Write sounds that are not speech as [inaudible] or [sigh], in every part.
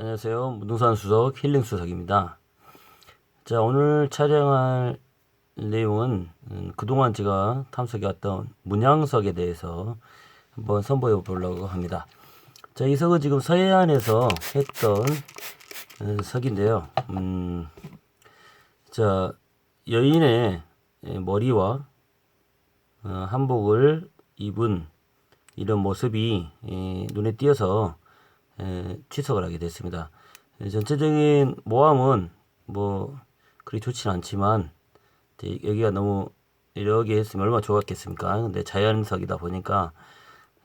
안녕하세요. 무등산 수석 힐링 수석입니다. 자, 오늘 촬영할 내용은 음, 그동안 제가 탐색해 왔던 문양석에 대해서 한번 선보여 보려고 합니다. 자, 이 석은 지금 서해안에서 했던 어, 석인데요. 음, 자, 여인의 예, 머리와 어, 한복을 입은 이런 모습이 예, 눈에 띄어서 에, 취석을 하게 됐습니다. 에, 전체적인 모함은 뭐 그리 좋지는 않지만 여기가 너무 이렇게 했으면 얼마나 좋았겠습니까? 근데 자연석이다 보니까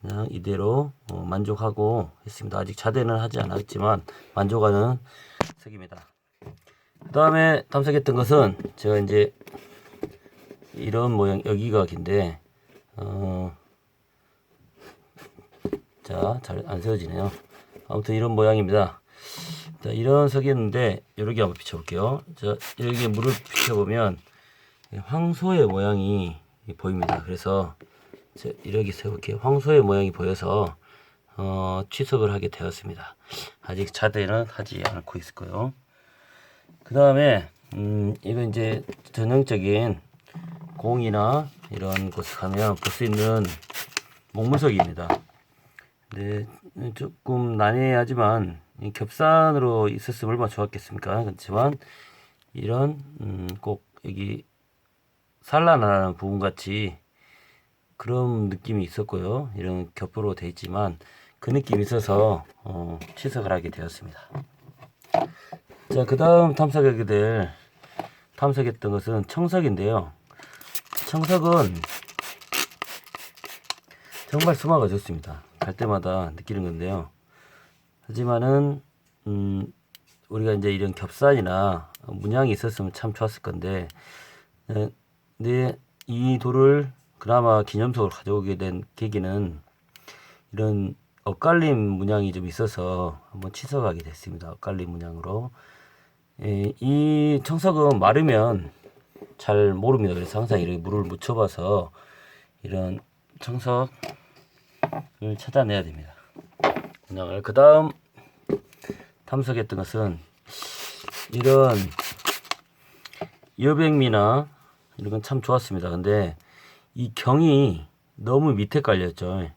그냥 이대로 어, 만족하고 했습니다. 아직 자대는 하지 않았지만 만족하는 색입니다. 그 다음에 탐색했던 것은 제가 이제 이런 모양 여기가 긴데 어, [laughs] 자, 잘 안 세워지네요. 아무튼 이런 모양입니다. 자, 이런 석이었는데 여기 한번 비춰볼게요. 자, 여기 물을 비춰보면 황소의 모양이 보입니다. 그래서 자, 이렇게 세울게요. 황소의 모양이 보여서 어, 취석을 하게 되었습니다. 아직 자대는 하지 않고 있을 거예요. 그 다음에 음, 이건 이제 전형적인 공이나 이런 곳에 가면 볼 수 있는 목문석입니다. 네, 조금 난해하지만 이 겹산으로 있었으면 얼마나 좋았겠습니까? 그렇지만 이런 음, 꼭 여기 산란하는 부분 같이 그런 느낌이 있었고요. 이런 겹으로 돼 있지만 그 느낌이 있어서 어, 취석을 하게 되었습니다. 자, 그 다음 탐색하게 될 탐색했던 것은 청석인데요. 청석은 정말 수마가 좋습니다. 갈 때마다 느끼는 건데요. 하지만은 음, 우리가 이제 이런 겹산이나 문양이 있었으면 참 좋았을 건데, 에, 근데 이 돌을 그나마 기념석으로 가져오게 된 계기는 이런 엇갈림 문양이 좀 있어서 한번 취석하게 됐습니다. 엇갈림 문양으로. 에, 이 청석은 마르면 잘 모릅니다. 그래서 항상 이렇게 물을 묻혀봐서 이런 청석 을 찾아내야 됩니다. 문양을 그 다음 탐색했던 것은 이런 여백미나 이런 건 참 좋았습니다. 근데 이 경이 너무 밑에 깔렸죠.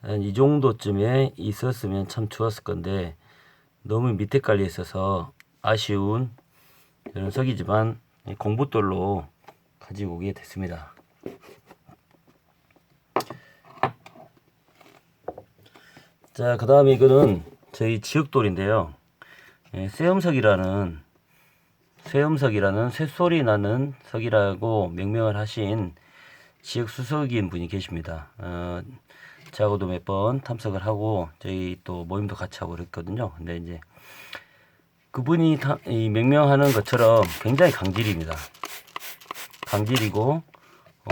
한이 정도쯤에 있었으면 참 좋았을 건데 너무 밑에 깔려 있어서 아쉬운 이런 석이지만 공부돌로 가지고 오게 됐습니다. 자, 그 다음에 이거는 저희 지역돌인데요. 예, 쇠음석이라는, 쇠음석이라는 쇠소리 나는 석이라고 명명을 하신 지역 수석인 분이 계십니다. 어, 저하고도 몇 번 탐색을 하고 저희 또 모임도 같이 하고 그랬거든요. 근데 이제 그분이 타, 이 명명하는 것처럼 굉장히 강질입니다. 강질이고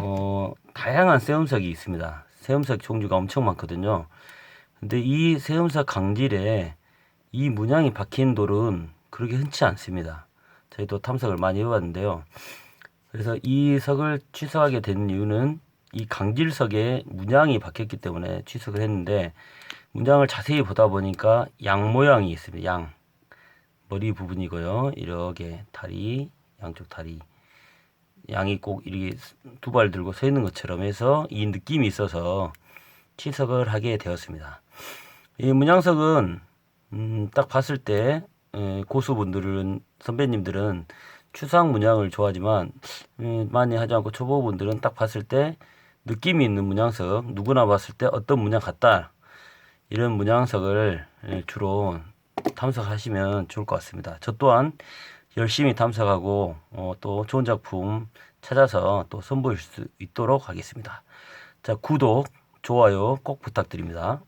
어, 다양한 쇠음석이 있습니다. 쇠음석 종류가 엄청 많거든요. 근데 이 세음사 강질에 이 문양이 박힌 돌은 그렇게 흔치 않습니다. 저희도 탐색을 많이 해봤는데요. 그래서 이 석을 취석하게 된 이유는 이 강질석에 문양이 박혔기 때문에 취석을 했는데 문양을 자세히 보다 보니까 양 모양이 있습니다. 양 머리 부분이고요. 이렇게 다리 양쪽 다리 양이 꼭 이렇게 두 발 들고 서 있는 것처럼 해서 이 느낌이 있어서 취석을 하게 되었습니다. 이 문양석은 음, 딱 봤을 때 에, 고수분들은 선배님들은 추상 문양을 좋아하지만 음, 많이 하지 않고 초보분들은 딱 봤을 때 느낌이 있는 문양석 누구나 봤을 때 어떤 문양 같다 이런 문양석을 에, 주로 탐색하시면 좋을 것 같습니다. 저 또한 열심히 탐색하고 어, 또 좋은 작품 찾아서 또 선보일 수 있도록 하겠습니다. 자 구독 좋아요 꼭 부탁드립니다.